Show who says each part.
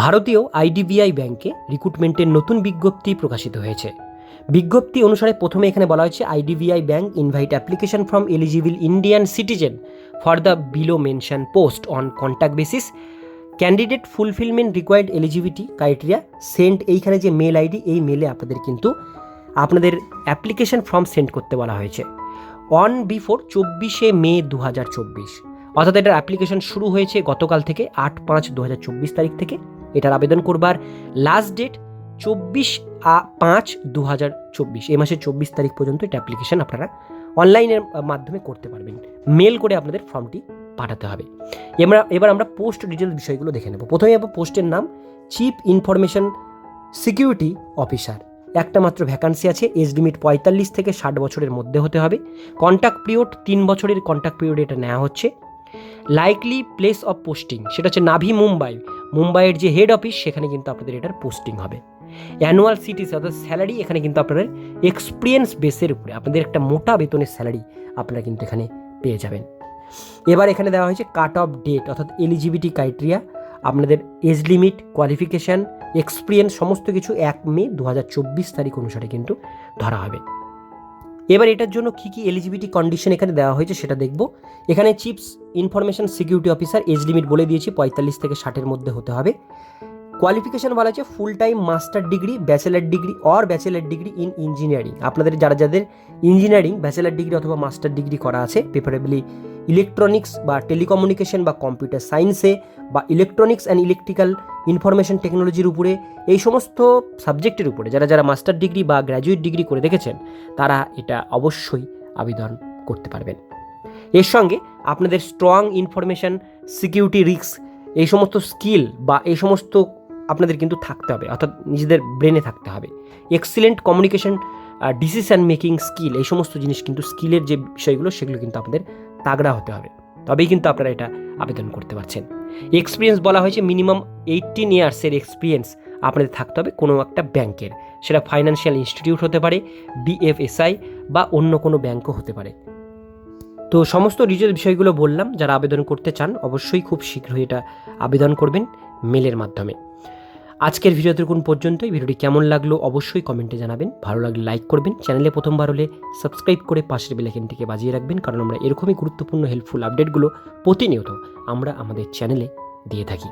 Speaker 1: ভারতীয় আইডিবিআই ব্যাংকে রিক্রুটমেন্টের নতুন বিজ্ঞপ্তি প্রকাশিত হয়েছে। বিজ্ঞপ্তি অনুসারে প্রথমে এখানে বলা হয়েছে, IDBI bank invite application from eligible Indian citizen for the below mention post on contact basis. Candidate fulfilment required eligibility criteria. Saint, এইখানে যে মেল আইডি, এই মেলে আপনাদের কিন্তু আপনাদের অ্যাপ্লিকেশন ফর্ম সেন্ড করতে বলা হয়েছে। অন বিফোর চব্বিশে মে দু হাজার চব্বিশ। অর্থাৎ এটার অ্যাপ্লিকেশন শুরু হয়েছে গতকাল থেকে আট পাঁচ দু হাজার চব্বিশ তারিখ থেকে। এটার আবেদন করবার লাস্ট ডেট চব্বিশ পাঁচ দু হাজার চব্বিশ। এই মাসের চব্বিশ তারিখ পর্যন্ত এটা অ্যাপ্লিকেশন আপনারা অনলাইনের মাধ্যমে করতে পারবেন। মেল করে আপনাদের ফর্মটি পাঠাতে হবে। এবার এবার আমরা পোস্ট ডিটেল বিষয়গুলো দেখে নেব। প্রথমে আমরা পোস্টের নাম চিফ ইনফরমেশন সিকিউরিটি অফিসার একটা মাত্র ভ্যাকান্সি আছে এজ লিমিট পঁয়তাল্লিশ থেকে ষাট বছরের মধ্যে হতে হবে। কন্ট্যাক্ট পিরিয়ড তিন বছরের কন্ট্যাক্ট পিরিয়ড এটা নেওয়া হচ্ছে। লাইকলি প্লেস অফ পোস্টিং সেটা হচ্ছে নাভি, মুম্বাই। মুম্বাইয়ের যে হেড অফিস সেখানে কিন্তু আপনাদের এটার পোস্টিং হবে। অ্যানুয়াল সিটিস অর্থাৎ স্যালারি এখানে কিন্তু আপনাদের এক্সপিরিয়েন্স বেসের উপরে, আপনাদের একটা মোটা বেতনের স্যালারি আপনারা কিন্তু এখানে পেয়ে যাবেন। এবার এখানে দেওয়া হয়েছে কাট অফ ডেট অর্থাৎ এলিজিবিলিটি ক্রাইটেরিয়া আপনাদের এজ লিমিট কোয়ালিফিকেশান এক্সপিরিয়েন্স সমস্ত কিছু এক মে দু হাজার চব্বিশ তারিখ অনুসারে কিন্তু ধরা হবে। এবার এটার জন্য কী কী এলিজিবিলিটি কন্ডিশন এখানে দেওয়া হয়েছে সেটা দেখব। এখানে chief information security officer age limit বলে দিয়েছি, পঁয়তাল্লিশ থেকে ষাটের মধ্যে হতে হবে। কোয়ালিফিকেশন বলা হচ্ছে full time master degree bachelor degree or bachelor degree in engineering আপনাদের যারা যাদের ইঞ্জিনিয়ারিং ব্যাচেলার ডিগ্রি অথবা মাস্টার ডিগ্রি করা আছে প্রিফারেবলি ইলেকট্রনিক্স বা টেলিকমিউনিকেশন বা কম্পিউটার সায়েন্সে বা ইলেকট্রনিক্স অ্যান্ড ইলেকট্রিক্যাল ইনফরমেশন টেকনোলজির উপরে, এই সমস্ত সাবজেক্টের উপরে, যারা যারা মাস্টার ডিগ্রি বা গ্র্যাজুয়েট ডিগ্রি করে দেখেছেন, তারা এটা অবশ্যই আবেদন করতে পারবেন। এর সঙ্গে আপনাদের স্ট্রং ইনফরমেশন সিকিউরিটি রিস্ক এই সমস্ত স্কিল বা এই সমস্ত আপনাদের কিন্তু থাকতে হবে, অর্থাৎ নিজেদের ব্রেনে থাকতে হবে। Excellent communication decision making skill এই সমস্ত জিনিস কিন্তু স্কিলের যে বিষয়গুলো, সেগুলো কিন্তু আপনাদের তাগড়া হতে হবে। তবেই কিন্তু আপনারা এটা আবেদন করতে পারছেন। এক্সপিরিয়েন্স বলা হয়েছে মিনিমাম এইটিন ইয়ার্সের এক্সপিরিয়েন্স আপনাদের থাকতে হবে কোনো একটা ব্যাংকের। সেটা ফাইন্যান্সিয়াল ইনস্টিটিউট হতে পারে ডিএফএসআই বা অন্য কোনো ব্যাংকও হতে পারে। তো সমস্ত ডিটেল বিষয়গুলো বললাম, যারা আবেদন করতে চান অবশ্যই খুব শীঘ্রই এটা আবেদন করবেন মেলের মাধ্যমে। আজকের ভিডিও দেখুন পর্যন্তই। ভিডিওটি কেমন লাগল অবশ্যই কমেন্টে জানাবেন। ভালো লাগলে লাইক করবেন। চ্যানেলে প্রথমবার হলে সাবস্ক্রাইব করে পাশের বেলাইকেনটিকে বাজিয়ে রাখবেন, কারণ আমরা এরকমই গুরুত্বপূর্ণ হেল্পফুল আপডেটগুলো প্রতিনিয়ত আমরা আমাদের চ্যানেলে দিয়ে থাকি।